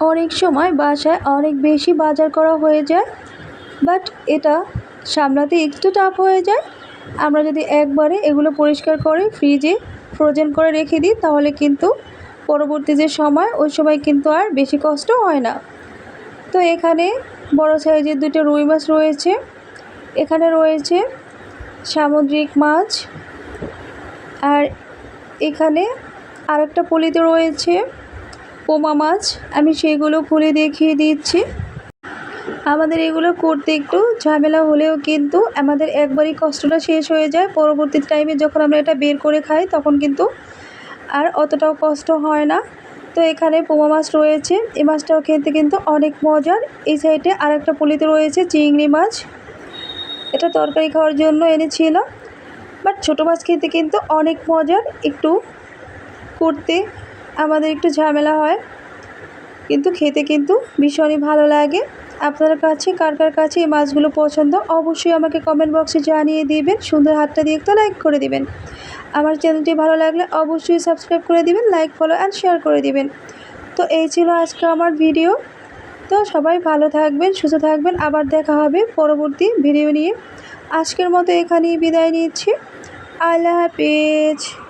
অনেক সময় বাসায় অনেক বেশি বাজার করা হয়ে যায় বাট এটা সামলাতে একটু টাফ হয়ে যায়। আমরা যদি একবারে এগুলো পরিষ্কার করে ফ্রিজে ফ্রোজেন করে রেখে দিই, তাহলে কিন্তু পরবর্তী যে সময়, ওই সময় কিন্তু আর বেশি কষ্ট হয় না। তো এখানে বড় সাইজের দুটো রুই মাছ রয়েছে। এখানে রয়েছে সামুদ্রিক মাছ আর এখানে আরেকটা পলিতে রয়েছে। পোমা মাছ, আমি সেগুলো খুলে দেখিয়ে দিচ্ছি। আমাদের এগুলো করতে একটু ঝামেলা হলেও কিন্তু আমাদের একবারই কষ্টটা শেষ হয়ে যায়। পরবর্তী টাইমে যখন আমরা এটা বের করে খাই, তখন কিন্তু আর অতটাও কষ্ট হয় না। তো এখানে পোমা মাছ রয়েছে। এই মাছটাও খেতে কিন্তু অনেক মজার। এই সাইডে আরেকটা পুলিতে রয়েছে চিংড়ি মাছ। এটা তরকারি খাওয়ার জন্য এনেছিলাম বাট ছোটো মাছ খেতে কিন্তু অনেক মজার। একটু করতে আমাদের একটু ঝামেলা হয়। কিন্তু খেতে কিন্তু ভীষণই ভালো লাগে। আপনার কাছে, কার কার কাছে এই মাছগুলো পছন্দ, অবশ্যই আমাকে কমেন্ট বক্সে জানিয়ে দিবেন। সুন্দর হাতটা দিয়ে একটা লাইক করে দিবেন। আমার চ্যানেলটি ভালো লাগলে অবশ্যই সাবস্ক্রাইব করে দিবেন লাইক ফলো অ্যান্ড শেয়ার করে দিবেন। তো এই ছিল আজকে আমার ভিডিও তো সবাই ভালো থাকবেন, সুস্থ থাকবেন। আবার দেখা হবে পরবর্তী ভিডিও নিয়ে। আজকের মতো এখানেই বিদায় নিচ্ছি। আল্লাহ হাফিজ।